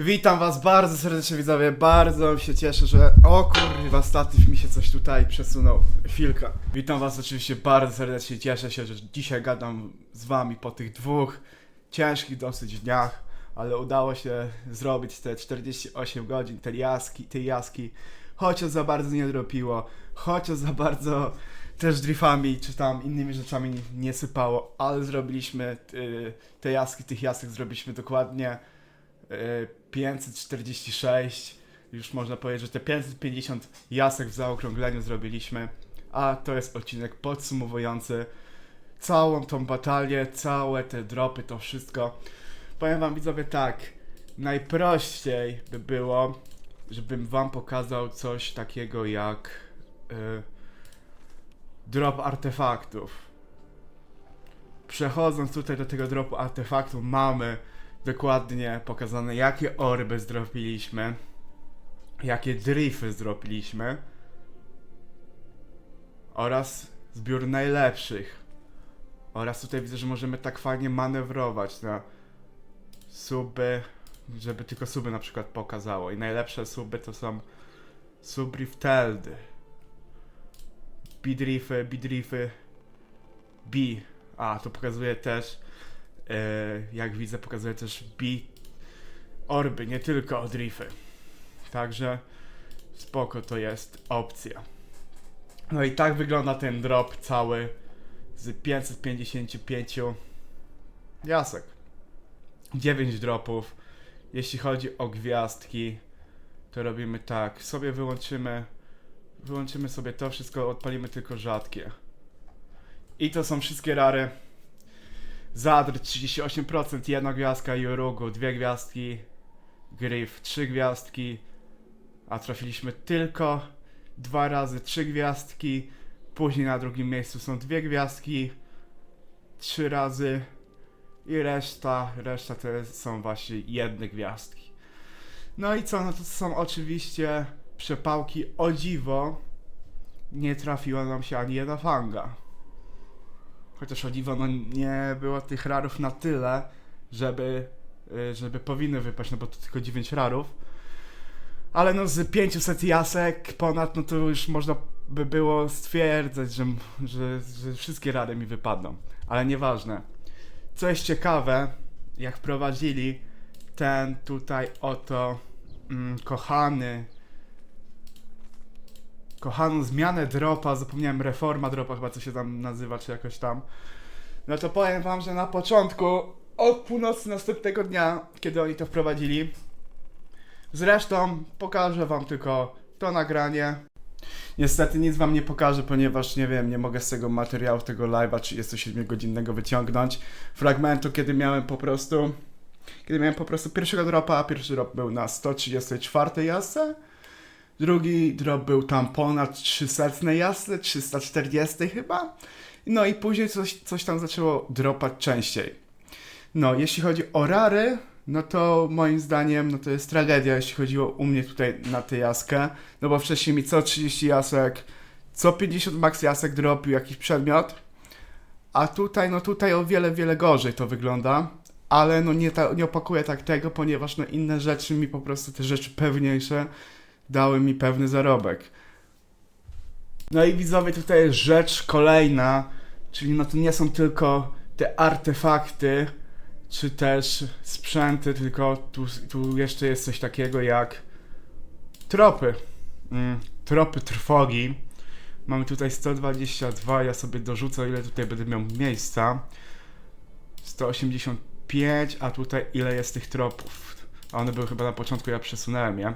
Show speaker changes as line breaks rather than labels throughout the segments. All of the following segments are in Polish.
Witam was bardzo serdecznie widzowie, bardzo się cieszę, że... O kurwa, statyw mi się coś tutaj przesunął. Chwilka. Witam was oczywiście bardzo serdecznie, cieszę się, że dzisiaj gadam z wami po tych dwóch ciężkich dosyć dniach, ale udało się zrobić te 48 godzin, te jaski, tej jaski, chociaż za bardzo nie dropiło, chociaż za bardzo też driftami czy tam innymi rzeczami nie sypało, ale zrobiliśmy y, te jaski, tych jasek zrobiliśmy dokładnie 546. Już można powiedzieć, że te 550 jasek w zaokrągleniu zrobiliśmy, a to jest odcinek podsumowujący całą tą batalię, całe te dropy, to wszystko. Powiem wam widzowie tak, najprościej by było, żebym wam pokazał coś takiego jak y, drop artefaktów. Przechodząc tutaj do tego dropu artefaktu mamy dokładnie pokazane jakie orby zdropiliśmy, jakie drify zdropiliśmy oraz zbiór najlepszych. Oraz tutaj widzę, że możemy tak fajnie manewrować na suby, żeby tylko suby na przykład pokazało. I najlepsze suby to są subrifteldy. Bidrify, bidrify, B. A, to pokazuje też, jak widzę, pokazuje też B orby, nie tylko drify. Także spoko to jest opcja. No i tak wygląda ten drop cały z 555 jasek. 9 dropów. Jeśli chodzi o gwiazdki, to robimy tak. Sobie wyłączymy Wyłączymy sobie to wszystko, odpalimy tylko rzadkie. I to są wszystkie rary. Zadr 38%, jedna gwiazdka, Jorugu, dwie gwiazdki, Gryf, trzy gwiazdki, a trafiliśmy tylko dwa razy trzy gwiazdki, później na drugim miejscu są dwie gwiazdki, trzy razy i reszta, reszta to są właśnie jedne gwiazdki. No i co, no to są oczywiście przepałki o dziwo nie trafiła nam się ani jedna fanga. Chociaż o dziwo no nie było tych rarów na tyle, żeby, y, żeby powinny wypaść, no bo to tylko 9 rarów. Ale no z 500 jasek ponad, no to już można by było stwierdzać, że, że, że wszystkie rary mi wypadną. Ale nieważne. Co jest ciekawe, jak wprowadzili ten tutaj oto mm, kochany kochaną zmianę dropa, zapomniałem reforma dropa chyba co się tam nazywa, czy jakoś tam. No to powiem wam, że na początku, od północy następnego dnia, kiedy oni to wprowadzili, zresztą pokażę wam tylko to nagranie. Niestety nic wam nie pokażę, ponieważ nie wiem, nie mogę z tego materiału, tego live'a 37-godzinnego wyciągnąć fragmentu, kiedy miałem po prostu kiedy miałem po prostu pierwszego dropa, a pierwszy drop był na 134 jasce, Drugi drop był tam ponad 300 jasne, 340 chyba. No i później coś, coś tam zaczęło dropać częściej. No, jeśli chodzi o rary, no to moim zdaniem no to jest tragedia, jeśli chodziło u mnie tutaj na tę jaskę. No bo wcześniej mi co 30 jasek, co 50 max jasek dropił jakiś przedmiot. A tutaj, no tutaj o wiele, wiele gorzej to wygląda. Ale no nie, ta, nie opakuję tak tego, ponieważ no inne rzeczy mi po prostu, te rzeczy pewniejsze dały mi pewny zarobek. No i widzowie, tutaj jest rzecz kolejna, czyli no to nie są tylko te artefakty, czy też sprzęty, tylko tu, tu jeszcze jest coś takiego jak tropy. Mm, tropy trwogi. Mamy tutaj 122, ja sobie dorzucę ile tutaj będę miał miejsca. 185, a tutaj ile jest tych tropów. A one były chyba na początku, ja przesunąłem je.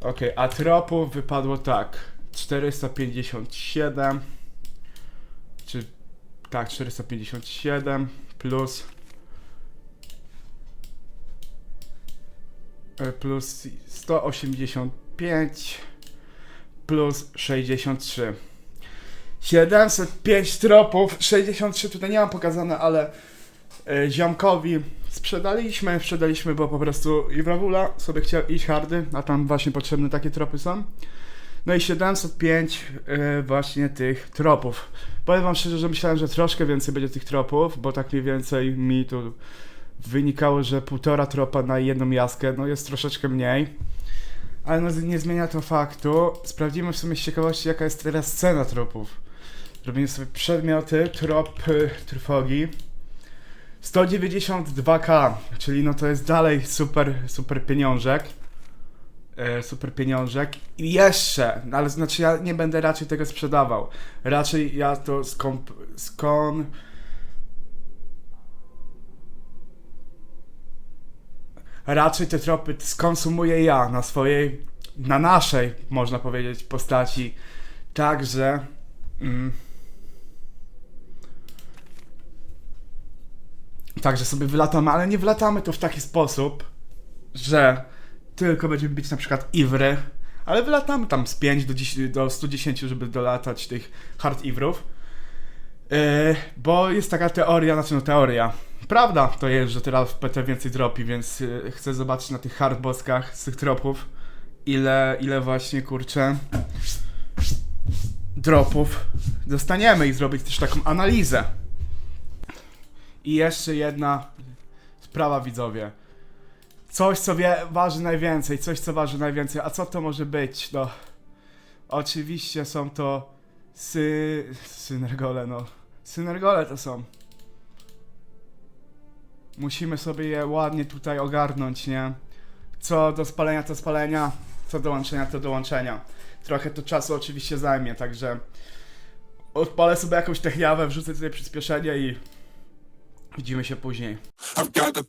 Okej, a tropów wypadło tak. 457. Czy. Tak, 457 plus. e, Plus 185 plus 63. 705 tropów, 63 tutaj nie mam pokazane, ale ziomkowi sprzedaliśmy, sprzedaliśmy, bo po prostu i Brawula sobie chciał iść hardy, a tam właśnie potrzebne takie tropy są. No i 705 yy, właśnie tych tropów. Powiem wam szczerze, że myślałem, że troszkę więcej będzie tych tropów, bo tak mniej więcej mi tu wynikało, że półtora tropa na jedną jaskę, no jest troszeczkę mniej. Ale no nie zmienia to faktu. Sprawdzimy w sumie z ciekawości, jaka jest teraz cena tropów. Robimy sobie przedmioty, trop trwogi. 192k, czyli no to jest dalej super, super pieniążek. E, super pieniążek. I jeszcze, no ale znaczy ja nie będę raczej tego sprzedawał. Raczej ja to skąp, skon... Raczej te tropy skonsumuję ja na swojej, na naszej, można powiedzieć, postaci. Także... Mm, Także sobie wylatamy, ale nie wlatamy to w taki sposób, że tylko będziemy bić na przykład Iwry, ale wylatamy tam z 5 do, 10, do 110, żeby dolatać tych hard Iwrów. Yy, bo jest taka teoria, znaczy no teoria. Prawda to jest, że teraz PT więcej dropi, więc yy, chcę zobaczyć na tych hard boskach z tych tropów, ile, ile właśnie kurczę dropów dostaniemy i zrobić też taką analizę. I jeszcze jedna sprawa, widzowie. Coś, co wie, waży najwięcej, coś, co waży najwięcej. A co to może być? No, oczywiście są to sy... synergole, no. Synergole to są. Musimy sobie je ładnie tutaj ogarnąć, nie? Co do spalenia, to spalenia. Co do łączenia, to do łączenia. Trochę to czasu oczywiście zajmie, także... Odpalę sobie jakąś techniawę, wrzucę tutaj przyspieszenie i... Widzimy się później.
I've got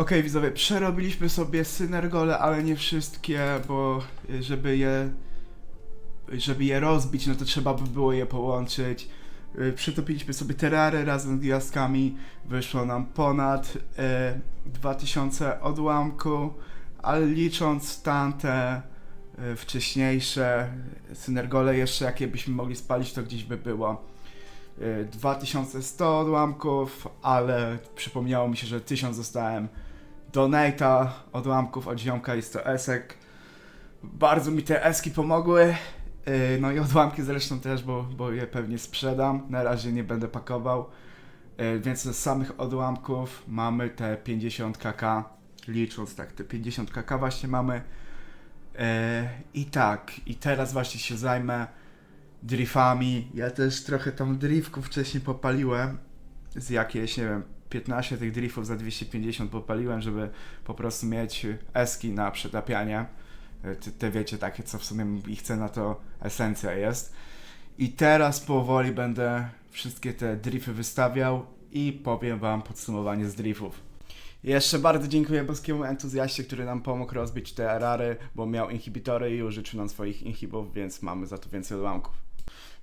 Okej, widzowie, przerobiliśmy sobie synergole, ale nie wszystkie, bo y, żeby je żeby je rozbić, no to trzeba by było je połączyć. y, przytopiliśmy sobie terrary razem z gwiazdkami. Wyszło nam ponad y, 2000 odłamku, ale licząc tamte y, wcześniejsze synergole jeszcze, jakie byśmy mogli spalić, to gdzieś by było y, 2100 odłamków, ale przypomniało mi się, że 1000 dostałem donata odłamków od ziomka i 100 esek. Bardzo mi te eski pomogły. Yy, No i odłamki zresztą też, bo, bo je pewnie sprzedam. Na razie nie będę pakował. Yy, Więc z samych odłamków mamy te 50 kk. Licząc tak, te 50 kk właśnie mamy. Yy, I tak, i teraz właśnie się zajmę driftami. Ja też trochę tam driftków wcześniej popaliłem. Z jakieś, nie wiem, 15 tych driftów za 250 popaliłem, żeby po prostu mieć eski na przetapianie. Te, te wiecie, takie co w sumie ich cena to esencja jest. I teraz powoli będę wszystkie te drifty wystawiał i powiem wam podsumowanie z driftów. Jeszcze bardzo dziękuję boskiemu entuzjaście, który nam pomógł rozbić te erary, bo miał inhibitory i użyczył nam swoich inhibów, więc mamy za to więcej odłamków.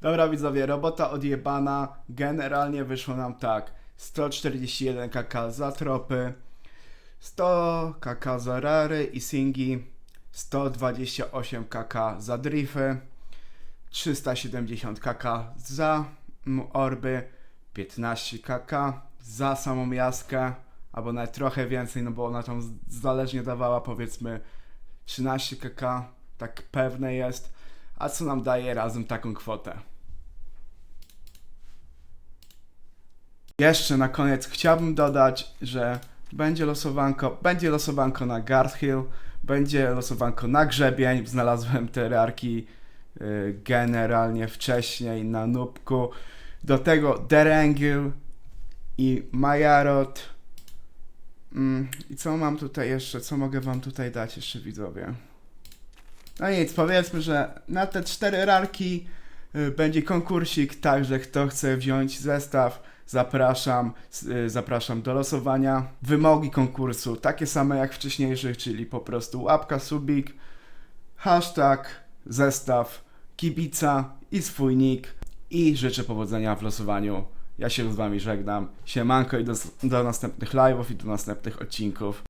Dobra widzowie, robota odjebana. Generalnie wyszło nam tak. 141 kk za tropy, 100 kk za rary i singi, 128 kk za drify, 370 kk za orby, 15 kk za samą jaskę, albo nawet trochę więcej, no bo ona tam zależnie dawała powiedzmy 13 kk, tak pewne jest, a co nam daje razem taką kwotę. Jeszcze na koniec chciałbym dodać, że będzie losowanko, będzie losowanko na Guard Hill, będzie losowanko na grzebień. Znalazłem te rarki y, generalnie wcześniej na nubku. Do tego Derengil i Majarot. Mm, I co mam tutaj jeszcze? Co mogę wam tutaj dać jeszcze widzowie? No nic, powiedzmy, że na te cztery rarki y, będzie konkursik, także kto chce wziąć zestaw, zapraszam, y, zapraszam do losowania. Wymogi konkursu takie same jak wcześniejszych, czyli po prostu łapka, subik, hashtag, zestaw, kibica i swój nick i życzę powodzenia w losowaniu. Ja się z wami żegnam. Siemanko i do, do następnych live'ów i do następnych odcinków.